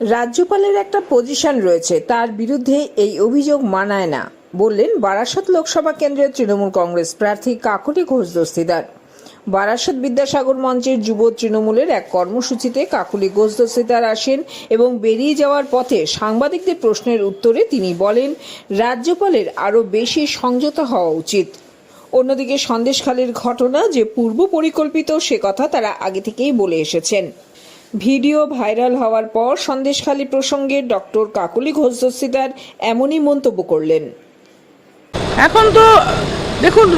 রাজ্যপালের একটা পজিশন রয়েছে, তার বিরুদ্ধে এই অভিযোগ মানায় না, বললেন বারাসত লোকসভা কেন্দ্রের তৃণমূল কংগ্রেস প্রার্থী কাকলি ঘোষ দস্তিদার। বারাসত বিদ্যাসাগর মঞ্চের যুব তৃণমূলের এক কর্মসূচিতে কাকুলি দস্তিদার আসেন এবং বেরিয়ে যাওয়ার পথে সাংবাদিকদের প্রশ্নের উত্তরে তিনি বলেন, রাজ্যপালের আরও বেশি সংযত হওয়া উচিত। অন্যদিকে সন্দেশখালীর ঘটনা যে পূর্ব পরিকল্পিত সে কথা তারা আগে থেকেই বলে এসেছেন। ভিডিও ভাইরাল হওয়ার পর সন্দেশখালী প্রসঙ্গে ডক্টর কাকুলি ঘোষ দস্তিদার এমনই মন্তব্য করলেন। এখন তো দেখুন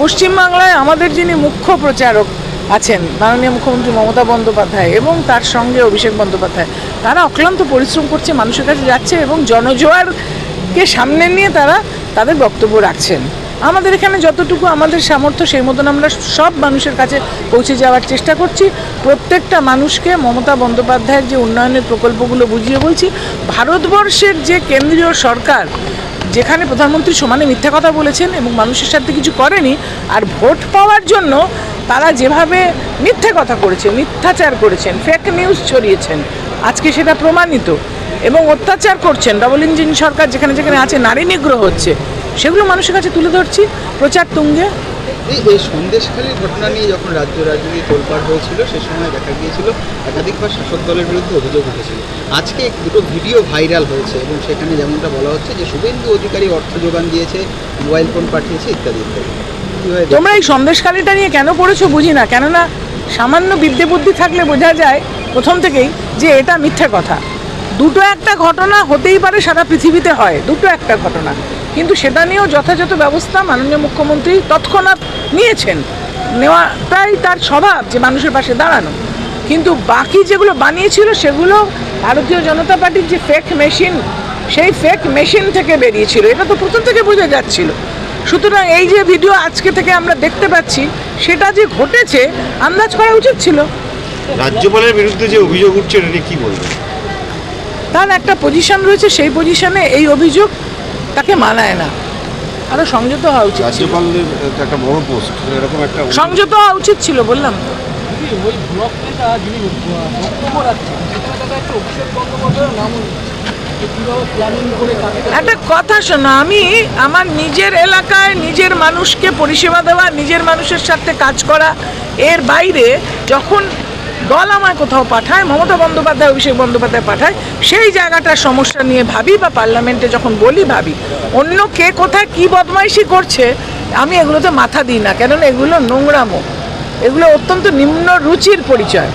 পশ্চিমবাংলায় আমাদের যিনি মুখ্য প্রচারক আছেন, মাননীয় মুখ্যমন্ত্রী মমতা বন্দ্যোপাধ্যায় এবং তার সঙ্গে অভিষেক বন্দ্যোপাধ্যায়, তারা অক্লান্ত পরিশ্রম করছে, মানুষের কাছে যাচ্ছে এবং জনজোয়ারকে সামনে নিয়ে তারা তাদের বক্তব্য রাখছেন। আমাদের এখানে যতটুকু আমাদের সামর্থ্য, সেই মতন আমরা সব মানুষের কাছে পৌঁছে যাওয়ার চেষ্টা করছি। প্রত্যেকটা মানুষকে মমতা বন্দ্যোপাধ্যায়ের যে উন্নয়নের প্রকল্পগুলো বুঝিয়ে বলছি, ভারতবর্ষের যে কেন্দ্রীয় সরকার, যেখানে প্রধানমন্ত্রী সমানে মিথ্যা কথা বলেছেন এবং মানুষের সাথে কিছু করেনি, আর ভোট পাওয়ার জন্য তারা যেভাবে মিথ্যা কথা করেছে, মিথ্যাচার করেছেন ফেক নিউজ ছড়িয়েছেন, আজকে সেটা প্রমাণিত এবং অত্যাচার করছেন। ডবল ইঞ্জিন সরকার যেখানে যেখানে আছে, নারী নিগ্রহ হচ্ছে। সেগুলো মানুষের কাছে তুলে ধরছি। প্রচার তুঙ্গে। এই এই সন্দেশখালীর ঘটনা নিয়ে যখন রাজ্য রাজনীতি তোলপাড় হয়েছিল সে সময় দেখা গিয়েছিল একাধিকবার শাসক দলের বিরুদ্ধে অভিযোগ উঠেছিল। আজকে দুটো ভিডিও ভাইরাল হয়েছে এবং সেখানে যেমনটা বলা হচ্ছে যে শুভেন্দু অধিকারী অর্থ যোগান দিয়েছে মোবাইল ফোন পাঠিয়েছে ইত্যাদি ইত্যাদি। তোমরা এই সন্দেশকালীটা নিয়ে কেন পড়েছো বুঝি না কেননা সামান্য বিদ্যে বুদ্ধি থাকলে বোঝা যায় প্রথম থেকেই যে এটা মিথ্যা কথা। দুটো একটা ঘটনা হতেই পারে সারা পৃথিবীতে হয়, দুটো একটা ঘটনা। কিন্তু সেটা নিয়েও যথাযথ ব্যবস্থা মাননীয় মুখ্যমন্ত্রী তৎক্ষণাৎ নিয়েছেন। নেওয়াটাই তার স্বভাব যে মানুষের পাশে দাঁড়ানো। কিন্তু বাকি যেগুলো বানিয়েছিল সেগুলো ভারতীয় জনতা পার্টির যে ফেক মেশিন সেই ফেক মেশিন থেকে বেরিয়েছিল। এটা তো প্রথম থেকে বোঝা যাচ্ছিল। সুতরাং এই যে ভিডিও আজকে থেকে আমরা দেখতে পাচ্ছি, সেটা যে ঘটেছে, আন্দাজ করা উচিত ছিল। রাজ্যপালের বিরুদ্ধে যে অভিযোগ উঠছে, এটা নিয়ে কি বলবেন? তার একটা পজিশন রয়েছে সেই পজিশনে এই অভিযোগ তাকে মানায় না। আরও সংযত হওয়া উচিত রাজ্যপালের একটা বড় পোস্ট এরকম একটা সংযত হওয়া উচিত ছিল বললাম। তো ওই ব্লক নেতা যিনি বক্তব্য রাখছেন সেখানে দেখা যাচ্ছে অভিষেক বন্দ্যোপাধ্যায়ের নাম যে কীভাবে প্ল্যানিং করে কাকে একটা কথা শোনো আমি আমার নিজের এলাকায় নিজের মানুষকে পরিষেবা দেওয়া নিজের মানুষের সাথে কাজ করা এর বাইরে যখন দল আমায় কোথাও পাঠায়, মমতা বন্দ্যোপাধ্যায়, অভিষেক বন্দ্যোপাধ্যায় পাঠায়, সেই জায়গাটার সমস্যা নিয়ে ভাবি বা পার্লামেন্টে যখন বলি ভাবি, অন্য কে কোথায় কি বদমাইশি করছে, আমি এগুলোতে মাথা দিই না, কেননা এগুলো নোংরামো। এগুলো অত্যন্ত নিম্ন রুচির পরিচয়।